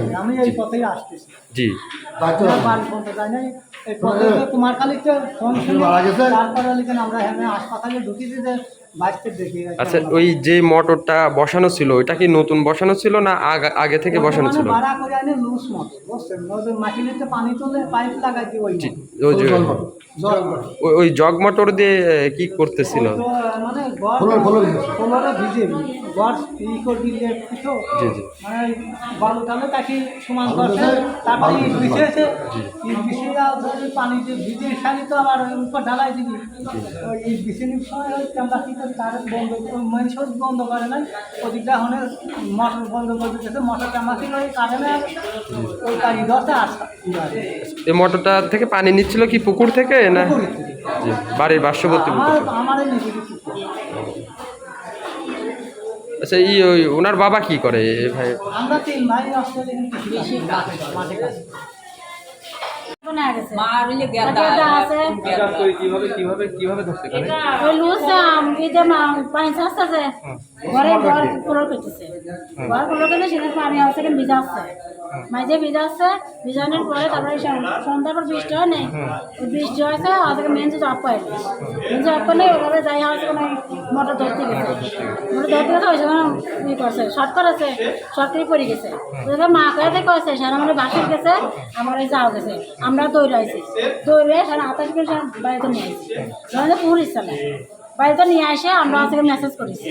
যাইনি আমি এই পথেই আসতেছি। জি। বাড়িতে হ্যাঁ, বাড়ি পৌঁছে নাই। এই পথে তো তোমার খালি তো ফোন মারা গেছে? তারপরে লিখেন আমরা এখানে হাসপাতালে ঢুকিয়েছি যে আচ্ছা ওই যে মোটরটা বসানো ছিল ওইটা কি নতুন বসানো ছিল না আগে থেকে বসানো ছিল? ওই জগ মোটর দিয়ে কি করতেছিল? মানে ভিজে। তো মানে আবার উপর ঢালাই দিবি। ওই সময় আমরা কি করি তার বন্ধ মানুষ বন্ধ করে নাই। ওদিকটা হলে মোটর বন্ধ করে দিতেছে মোটরটা আমাকে ওই কারেন্টে ওই কারি দশটা আসা। এই মোটরটা থেকে পানি নিচ্ছিল কি পুকুর থেকে না? বাড়ির পার্শ্ববর্তী পুকুর। নিজে আচ্ছা ই ওই ওনার বাবা কি করে? ভাই আমরা তিন ভাই অস্ট্রেলিয়ান মাঠে কাছে গেদা আছে। কীভাবে কীভাবে কীভাবে ধরছে এখানে? ওই লুজ এই যে মা- পানি ছাড়তেছে ঘরে ঘর কুলোর করতেছে। ঘর কুলোর করতে সেখানে পানি আছে কেন ভিজা আসছে মাঝে ভিজা আসছে ভিজানোর পরে তারপরে সন- সন্ধ্যার পর বৃষ্টি হয় নাই। ওই বৃষ্টি হয়েছে ওদেরকে মেন যে জব পাইল মেন জব করলে ওভাবে যাই হয়েছে কোনো মোটর ধরতে গেছে। মোটর ধরতে গেছে, ওই সময় ই করছে। শর্ট করেছে শর্ট করে পড়ে গেছে। ওদেরকে মা কয়ে দেখে হয়েছে সেখানে বাসে গেছে, আমার এই যাও গেছে। আমরা দৌড়ে আইছি দৌড়ে সেখানে আতাশ করে বাড়িতে নিয়ে আসছি ইচ্ছালে বাড়িতে নিয়ে আসে আমরা আজকে মেসেজ করেছি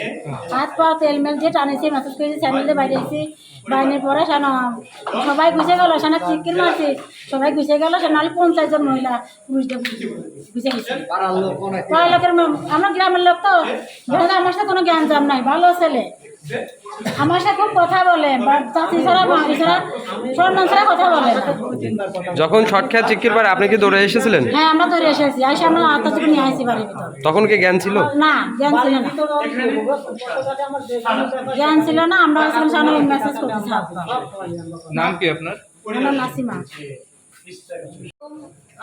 হাত পা তেল মেল দিয়ে টানেছি মেসেজ করেছি স্যান্ডেল দিয়ে বাইরে এসেছি বাইরের পরে সেন সবাই গুছে গেল সেন চিকির মারছি সবাই গুছে গেল সে নাহলে পঞ্চাশ জন মহিলা পুরুষদের গুছে গেছে। পাড়ার লোকের আমরা গ্রামের লোক তো আমার সাথে কোনো জ্ঞান জাম নাই ভালো ছেলে। আমার সাথে কথা বলে কথা বলে। যখন শর্ট খেয়ে চিক্কির পারে আপনি কি দৌড়ে এসেছিলেন? হ্যাঁ আমরা ধরে এসেছি। এসে আমরা আত্মা থেকে নিয়ে আসি বাড়ির ভিতর। তখন কি জ্ঞান ছিল? না জ্ঞান ছিল না। জ্ঞান ছিল না আমরা আসলে সামনে মেসেজ করতেছি নাম কি আপনার? আমার নাসিমা।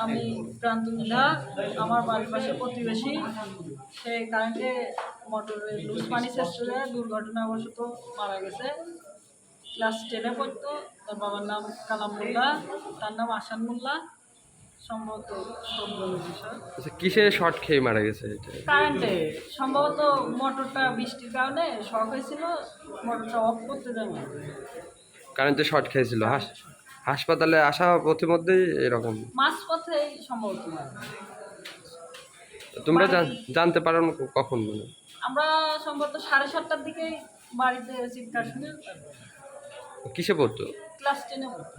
আমি প্রান্তনীলা আমার বাড়ির পাশে প্রতিবেশী সে কারেন্টে মোটরে লুজ পানি শেষ করে দুর্ঘটনাবশত মারা গেছে। ক্লাস টেনে পড়তো তার বাবার নাম কালাম মোল্লা তার নাম আসান মোল্লা সম্ভবত আচ্ছা কিসে শর্ট খেয়ে মারা গেছে কারেন্টে সম্ভবত মোটরটা বৃষ্টির কারণে শক হয়েছিল মোটরটা অফ করতে দেয় কারেন্টে শর্ট খেয়েছিল হাস হাসপাতালে আসা পথে মধ্যেই এরকম সম্ভবত তোমরা জানতে পারো কখন মানে? আমরা সম্ভবত সাড়ে সাতটার দিকেই বাড়িতে চিৎকার শুনে কিসে পড়তো? ক্লাস টেনে পড়তো।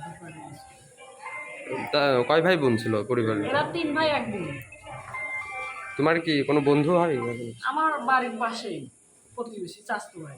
তা কয় ভাই বোন ছিল পরিবারে এরা তিন ভাই এক বোন। তোমার কি কোনো বন্ধু হয়? আমার বাড়ির পাশেই প্রতিবেশী চাস্তু ভাই।